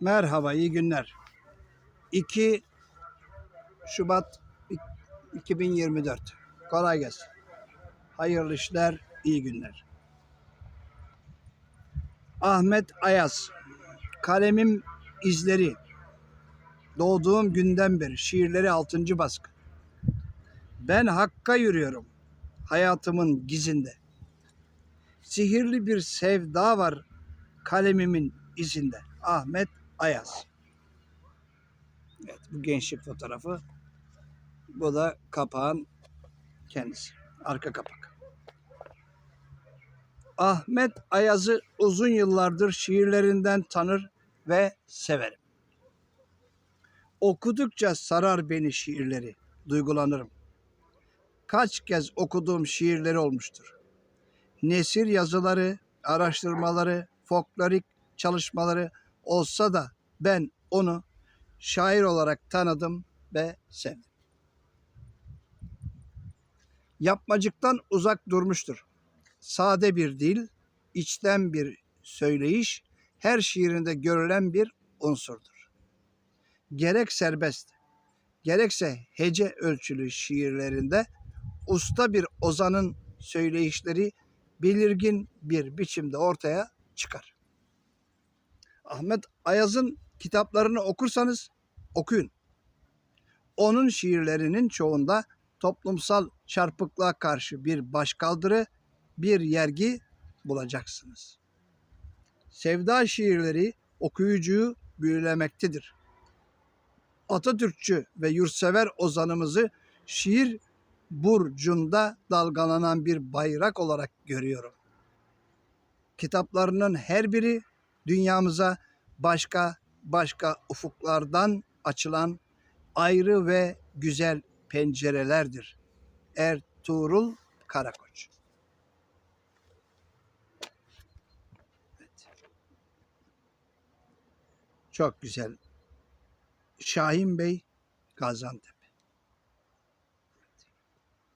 Merhaba, iyi günler. 2 Şubat 2024. Kolay gelsin. Hayırlı işler, iyi günler. Ahmet Ayaz. Kalemim izleri. Doğduğum günden beri şiirleri 6. baskı. Ben hakka yürüyorum. Hayatımın gizinde. Sihirli bir sevda var kalemimin izinde. Ahmet Ayaz. Evet bu gençlik fotoğrafı. Bu da kapağın kendisi. Arka kapak. Ahmet Ayaz'ı uzun yıllardır şiirlerinden tanır ve severim. Okudukça sarar beni şiirleri, duygulanırım. Kaç kez okuduğum şiirleri olmuştur. Nesir yazıları, araştırmaları, folklorik çalışmaları olsa da ben onu şair olarak tanıdım ve sevdim. Yapmacıktan uzak durmuştur. Sade bir dil, içten bir söyleyiş, her şiirinde görülen bir unsurdur. Gerek serbest, gerekse hece ölçülü şiirlerinde usta bir ozanın söyleyişleri belirgin bir biçimde ortaya çıkar. Ahmet Ayaz'ın kitaplarını okursanız okuyun. Onun şiirlerinin çoğunda toplumsal çarpıklığa karşı bir başkaldırı, bir yergi bulacaksınız. Sevda şiirleri okuyucuyu büyülemektedir. Atatürkçü ve yurtsever ozanımızı şiir burcunda dalgalanan bir bayrak olarak görüyorum. Kitaplarının her biri dünyamıza başka başka ufuklardan açılan ayrı ve güzel pencerelerdir. Ertuğrul Karakoç. Evet. Çok güzel. Şahin Bey Gaziantep.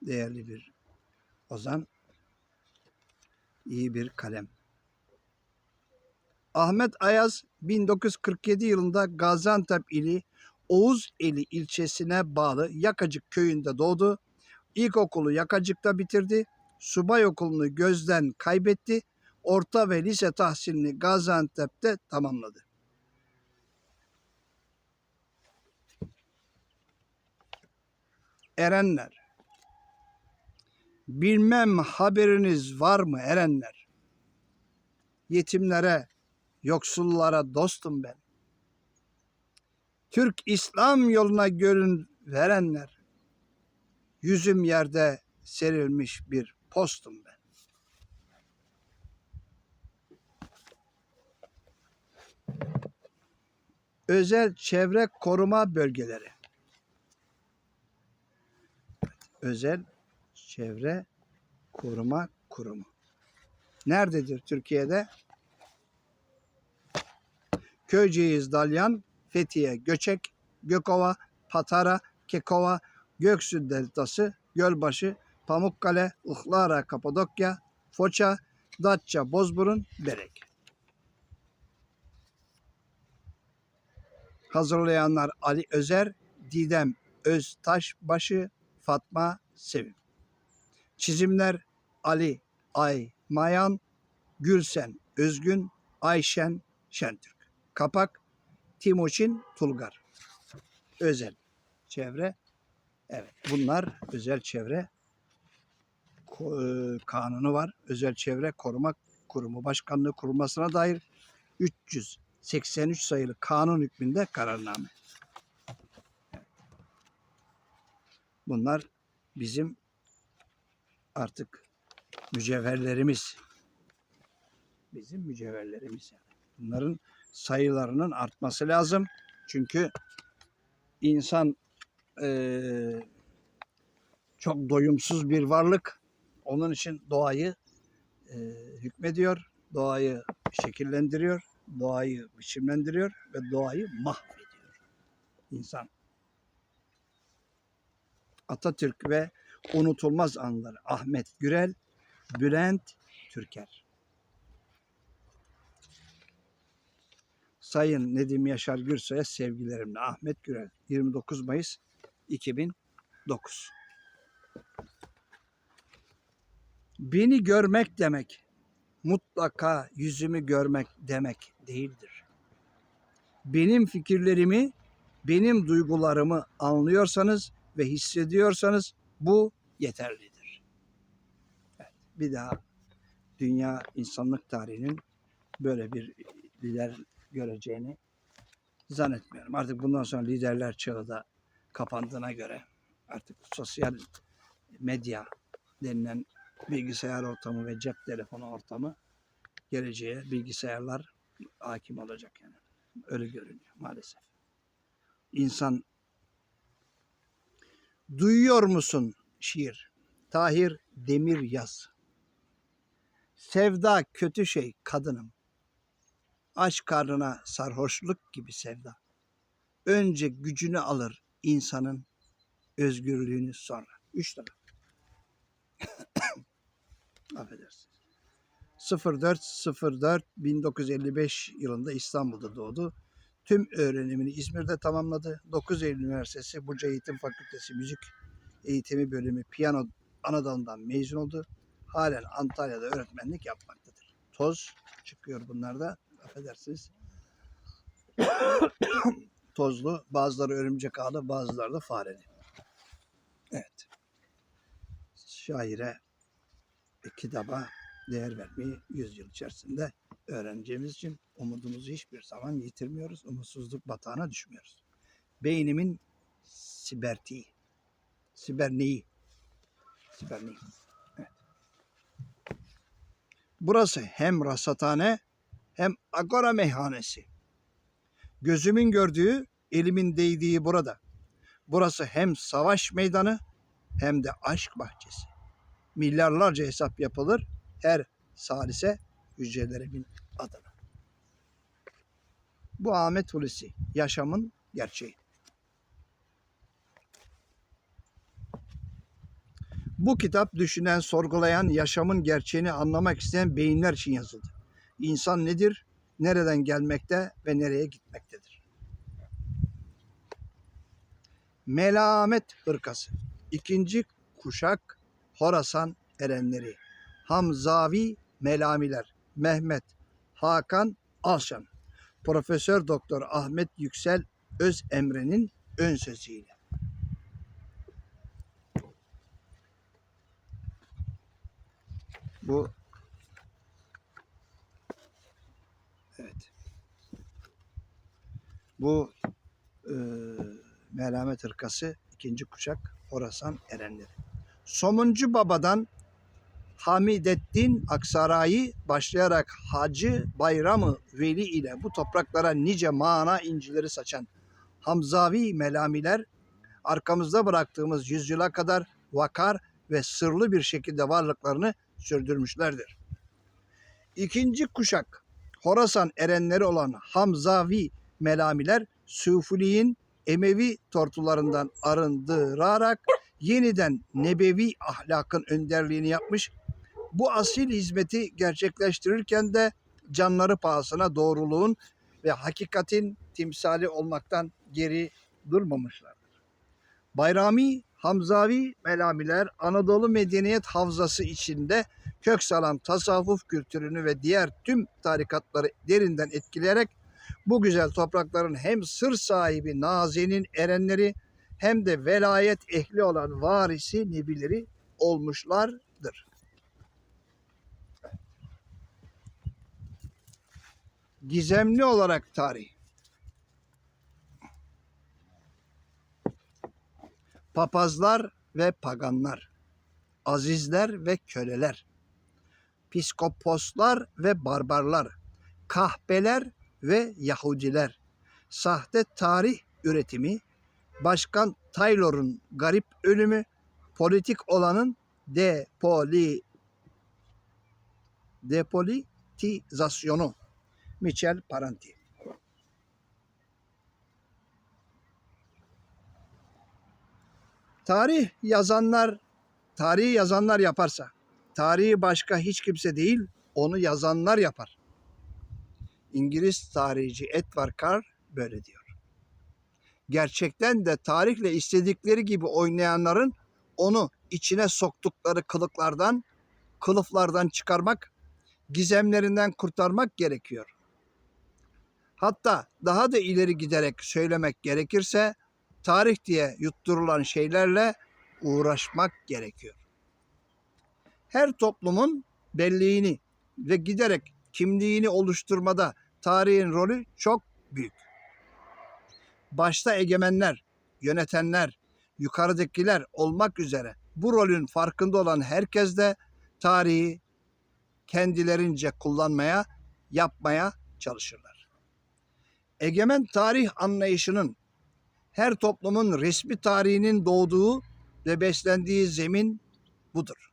Değerli bir ozan. iyi bir kalem. Ahmet Ayaz 1947 yılında Gaziantep ili Oğuzeli ilçesine bağlı Yakacık köyünde doğdu. İlkokulu Yakacık'ta bitirdi. Subay okulunu gözden kaybetti. Orta ve lise tahsilini Gaziantep'te tamamladı. Erenler Bilmem haberiniz var mı erenler? Yetimlere, yoksullara dostum ben. Türk İslam yoluna görün verenler. Yüzüm yerde serilmiş bir postum ben. Özel çevre koruma bölgeleri. Özel çevre koruma kurumu. Nerededir Türkiye'de? Köyceğiz, Dalyan, Fethiye, Göçek, Gökova, Patara, Kekova, Göksu Deltası, Gölbaşı, Pamukkale, Ihlara, Kapadokya, Foça, Datça, Bozburun, Berek. Hazırlayanlar Ali Özer, Didem Öztaşbaşı, Fatma Sevim. Çizimler Ali Ay Mayan, Gülsen Özgün, Ayşen Şentürk. Kapak Timuçin Tulgar. Özel çevre. Evet bunlar özel çevre e, kanunu var. Özel çevre koruma kurumu başkanlığı kurulmasına dair 383 sayılı kanun hükmünde kararname. Bunlar bizim artık mücevherlerimiz. Bizim mücevherlerimiz yani. Bunların sayılarının artması lazım. Çünkü insan eee, çok doyumsuz bir varlık. Onun için doğayı eee, hükmediyor, doğayı şekillendiriyor, doğayı biçimlendiriyor ve doğayı mahvediyor. İnsan. Atatürk ve unutulmaz anları Ahmet Gürel, Bülent Türker. Sayın Nedim Yaşar Gürsoy'a sevgilerimle. Ahmet Gürel 29 Mayıs 2009 Beni görmek demek mutlaka yüzümü görmek demek değildir. Benim fikirlerimi, benim duygularımı anlıyorsanız ve hissediyorsanız bu yeterlidir. Evet, bir daha dünya insanlık tarihinin böyle bir lider göreceğini zannetmiyorum. Artık bundan sonra liderler çağı da kapandığına göre artık sosyal medya denilen bilgisayar ortamı ve cep telefonu ortamı geleceğe bilgisayarlar hakim olacak yani. Öyle görünüyor maalesef. İnsan duyuyor musun şiir? Tahir Demir Yaz. Sevda kötü şey kadınım. Aşk karnına sarhoşluk gibi sevda. Önce gücünü alır insanın özgürlüğünü sonra. Üç tane. Affedersiniz. 0404 1955 yılında İstanbul'da doğdu. Tüm öğrenimini İzmir'de tamamladı. 9 Eylül Üniversitesi Burcu Eğitim Fakültesi Müzik Eğitimi Bölümü Piyano Anadolu'dan mezun oldu. Halen Antalya'da öğretmenlik yapmaktadır. Toz çıkıyor bunlarda. Affedersiniz. Tozlu, bazıları örümcek ağlı, bazıları da fareli. Evet. Şaire ve kitaba değer vermeyi yüzyıl içerisinde öğreneceğimiz için umudumuzu hiçbir zaman yitirmiyoruz. Umutsuzluk batağına düşmüyoruz. Beynimin sibertiği, siberneği, siberneği. Evet. Burası hem rasathane hem agora meyhanesi. Gözümün gördüğü, elimin değdiği burada. Burası hem savaş meydanı hem de aşk bahçesi. Milyarlarca hesap yapılır her salise hücrelerimin adına. Bu Ahmet Hulusi yaşamın gerçeği. Bu kitap düşünen, sorgulayan, yaşamın gerçeğini anlamak isteyen beyinler için yazıldı. İnsan nedir, nereden gelmekte ve nereye gitmektedir? Melamet hırkası. İkinci kuşak Horasan erenleri. Hamzavi Melamiler. Mehmet Hakan Alşan. Profesör Doktor Ahmet Yüksel Öz Emre'nin ön sözüyle. Bu evet. Bu e, Melamet Hırkası ikinci kuşak Horasan erenleri. Somuncu Baba'dan Hamidettin Aksaray'ı başlayarak Hacı Bayramı Veli ile bu topraklara nice mana incileri saçan Hamzavi melamiler arkamızda bıraktığımız yüzyıla kadar vakar ve sırlı bir şekilde varlıklarını sürdürmüşlerdir. İkinci kuşak Horasan erenleri olan Hamzavi melamiler Sufiliğin Emevi tortularından arındırarak yeniden nebevi ahlakın önderliğini yapmış bu asil hizmeti gerçekleştirirken de canları pahasına doğruluğun ve hakikatin timsali olmaktan geri durmamışlardır. Bayrami, Hamzavi melamiler Anadolu medeniyet havzası içinde kök salan tasavvuf kültürünü ve diğer tüm tarikatları derinden etkileyerek bu güzel toprakların hem sır sahibi nazenin erenleri hem de velayet ehli olan varisi nebileri olmuşlardır. gizemli olarak tarih. Papazlar ve paganlar, azizler ve köleler, piskoposlar ve barbarlar, kahpeler ve Yahudiler, sahte tarih üretimi, Başkan Taylor'un garip ölümü, politik olanın depoli depolitizasyonu. Michel Paranti. Tarih yazanlar, tarihi yazanlar yaparsa, tarihi başka hiç kimse değil, onu yazanlar yapar. İngiliz tarihçi Edward Carr böyle diyor. Gerçekten de tarihle istedikleri gibi oynayanların onu içine soktukları kılıklardan, kılıflardan çıkarmak, gizemlerinden kurtarmak gerekiyor. Hatta daha da ileri giderek söylemek gerekirse tarih diye yutturulan şeylerle uğraşmak gerekiyor. Her toplumun belliğini ve giderek kimliğini oluşturmada tarihin rolü çok büyük. Başta egemenler, yönetenler, yukarıdakiler olmak üzere bu rolün farkında olan herkes de tarihi kendilerince kullanmaya, yapmaya çalışırlar. Egemen tarih anlayışının her toplumun resmi tarihinin doğduğu ve beslendiği zemin budur.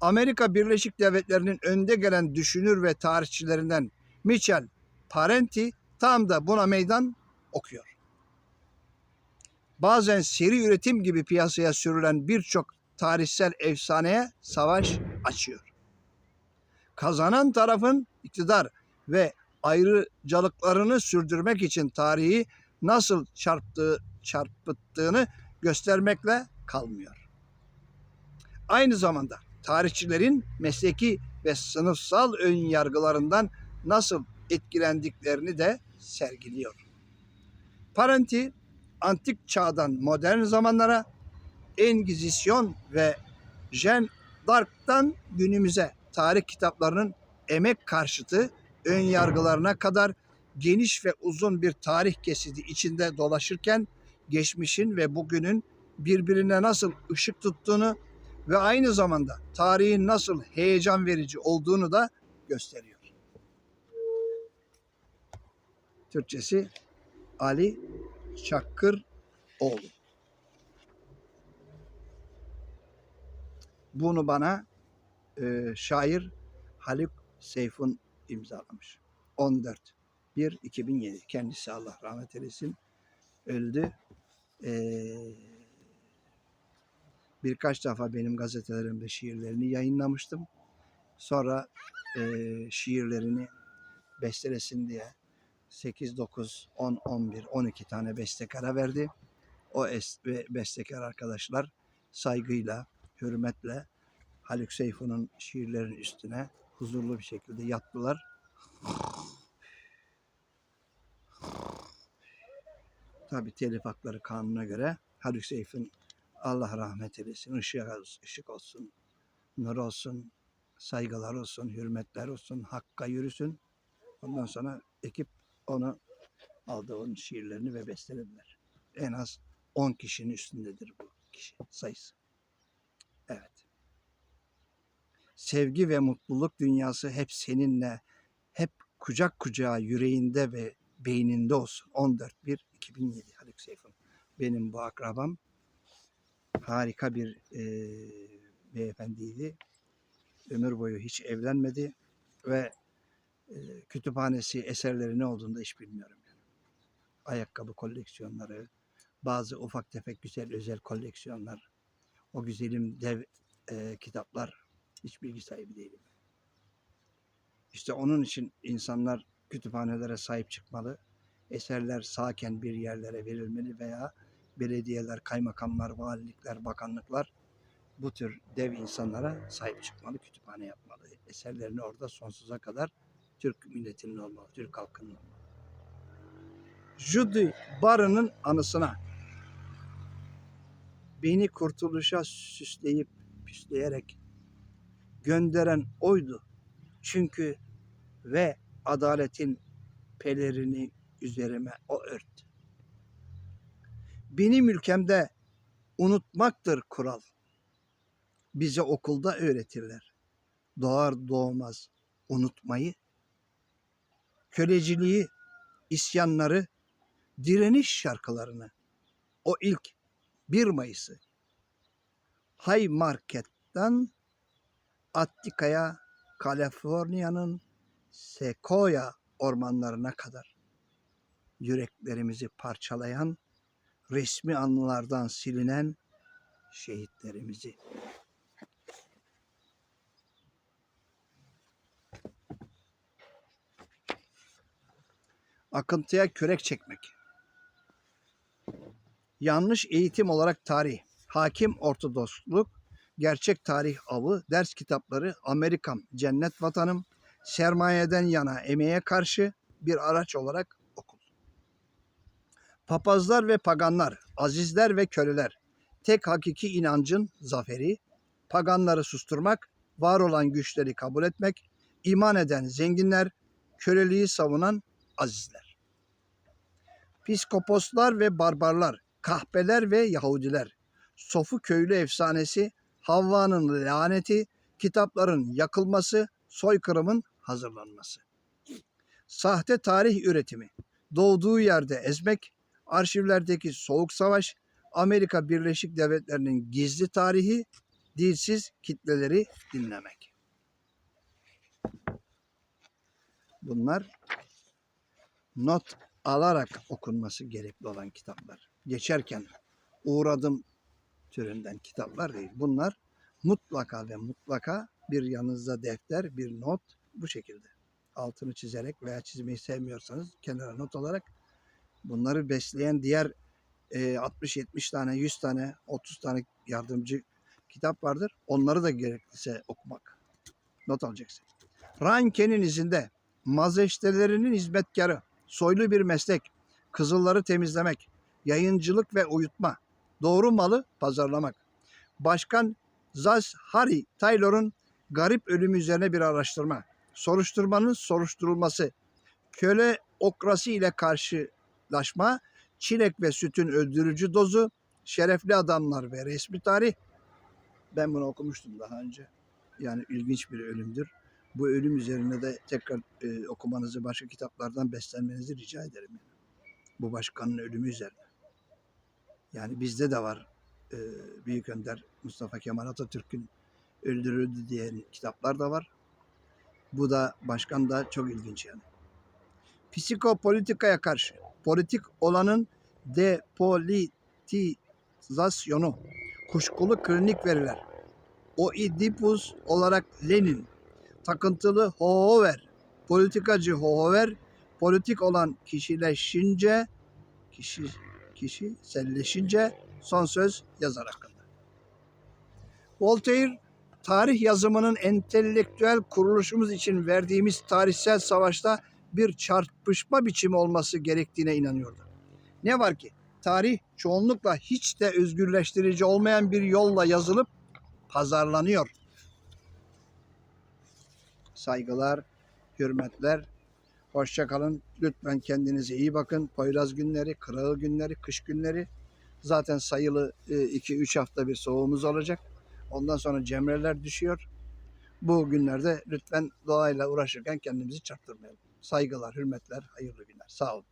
Amerika Birleşik Devletleri'nin önde gelen düşünür ve tarihçilerinden Michel Parenti tam da buna meydan okuyor. Bazen seri üretim gibi piyasaya sürülen birçok tarihsel efsaneye savaş açıyor. Kazanan tarafın iktidar ve ayrıcalıklarını sürdürmek için tarihi nasıl çarptığı, çarpıttığını göstermekle kalmıyor. Aynı zamanda tarihçilerin mesleki ve sınıfsal ön yargılarından nasıl etkilendiklerini de sergiliyor. Parenti antik çağdan modern zamanlara, Engizisyon ve Jean d'Arc'tan günümüze tarih kitaplarının emek karşıtı ön yargılarına kadar geniş ve uzun bir tarih kesidi içinde dolaşırken geçmişin ve bugünün birbirine nasıl ışık tuttuğunu ve aynı zamanda tarihin nasıl heyecan verici olduğunu da gösteriyor. Türkçesi Ali Çakıroğlu. Bunu bana e, şair Haluk Seyfun imzalamış. 14 1 2007. Kendisi Allah rahmet eylesin. Öldü. Ee, birkaç defa benim gazetelerimde şiirlerini yayınlamıştım. Sonra e, şiirlerini bestelesin diye 8, 9, 10, 11, 12 tane bestekara verdi. O es ve bestekar arkadaşlar saygıyla, hürmetle Haluk Seyfun'un şiirlerin üstüne huzurlu bir şekilde yattılar. Tabi telif hakları kanuna göre Haluk Seyf'in Allah rahmet eylesin, ışık, ışık olsun, nur olsun, saygılar olsun, hürmetler olsun, hakka yürüsün. Ondan sonra ekip onu aldı onun şiirlerini ve bestelediler. En az 10 kişinin üstündedir bu kişi sayısı. Evet. Sevgi ve mutluluk dünyası hep seninle, hep kucak kucağa yüreğinde ve beyninde olsun. 14.1.2007 Haluk Seyfun. Benim bu akrabam harika bir e, beyefendiydi. Ömür boyu hiç evlenmedi ve e, kütüphanesi, eserleri ne olduğunu da hiç bilmiyorum. Yani. Ayakkabı koleksiyonları, bazı ufak tefek güzel özel koleksiyonlar, o güzelim dev e, kitaplar hiç bilgi sahibi değilim. İşte onun için insanlar kütüphanelere sahip çıkmalı. Eserler sağken bir yerlere verilmeli veya belediyeler, kaymakamlar, valilikler, bakanlıklar bu tür dev insanlara sahip çıkmalı, kütüphane yapmalı. Eserlerini orada sonsuza kadar Türk milletinin olmalı, Türk halkının olmalı. Judy Barın'ın anısına beni kurtuluşa süsleyip püsleyerek gönderen oydu. Çünkü ve adaletin pelerini üzerime o örttü. Benim ülkemde unutmaktır kural. Bize okulda öğretirler. Doğar doğmaz unutmayı. Köleciliği, isyanları, direniş şarkılarını. O ilk 1 Mayıs'ı Hay Market'ten Attika'ya, Kaliforniya'nın Sequoia ormanlarına kadar yüreklerimizi parçalayan, resmi anılardan silinen şehitlerimizi. Akıntıya körek çekmek. Yanlış eğitim olarak tarih. Hakim ortodoksluk, gerçek tarih avı, ders kitapları, Amerikam, cennet vatanım, sermayeden yana emeğe karşı bir araç olarak. Papazlar ve paganlar, azizler ve köleler, tek hakiki inancın zaferi, paganları susturmak, var olan güçleri kabul etmek, iman eden zenginler, köleliği savunan azizler. Piskoposlar ve barbarlar, kahpeler ve Yahudiler, Sofu köylü efsanesi, Havva'nın laneti, kitapların yakılması, soykırımın hazırlanması. Sahte tarih üretimi, doğduğu yerde ezmek, arşivlerdeki soğuk savaş, Amerika Birleşik Devletleri'nin gizli tarihi, dilsiz kitleleri dinlemek. Bunlar not alarak okunması gerekli olan kitaplar. Geçerken uğradım türünden kitaplar değil. Bunlar mutlaka ve mutlaka bir yanınızda defter, bir not bu şekilde. Altını çizerek veya çizmeyi sevmiyorsanız kenara not alarak bunları besleyen diğer e, 60-70 tane, 100 tane, 30 tane yardımcı kitap vardır. Onları da gerekliyse okumak. Not alacaksın. Ranke'nin izinde mazeştelerinin hizmetkarı, soylu bir meslek, kızılları temizlemek, yayıncılık ve uyutma, doğru malı pazarlamak. Başkan Zaz Harry Taylor'un garip ölümü üzerine bir araştırma, soruşturmanın soruşturulması, köle okrasi ile karşılaşma, çilek ve sütün öldürücü dozu, şerefli adamlar ve resmi tarih. Ben bunu okumuştum daha önce. Yani ilginç bir ölümdür. Bu ölüm üzerine de tekrar e, okumanızı, başka kitaplardan beslenmenizi rica ederim. Bu başkanın ölümü üzerine. Yani bizde de var e, Büyük Önder Mustafa Kemal Atatürk'ün öldürüldü diyen kitaplar da var. Bu da başkan da çok ilginç yani. Psikopolitikaya karşı politik olanın depolitizasyonu, kuşkulu klinik veriler, Oidipus olarak Lenin, takıntılı Hohover, politikacı Hohover, politik olan kişileşince, kişi kişiselleşince son söz yazar hakkında. Voltaire, tarih yazımının entelektüel kuruluşumuz için verdiğimiz tarihsel savaşta bir çarpışma biçimi olması gerektiğine inanıyordu. Ne var ki tarih çoğunlukla hiç de özgürleştirici olmayan bir yolla yazılıp pazarlanıyor. Saygılar, hürmetler, hoşça kalın. Lütfen kendinize iyi bakın. Poyraz günleri, kırağı günleri, kış günleri zaten sayılı 2-3 hafta bir soğuğumuz olacak. Ondan sonra cemreler düşüyor. Bu günlerde lütfen doğayla uğraşırken kendimizi çarptırmayalım. Saygılar, hürmetler, hayırlı günler. Sağ olun.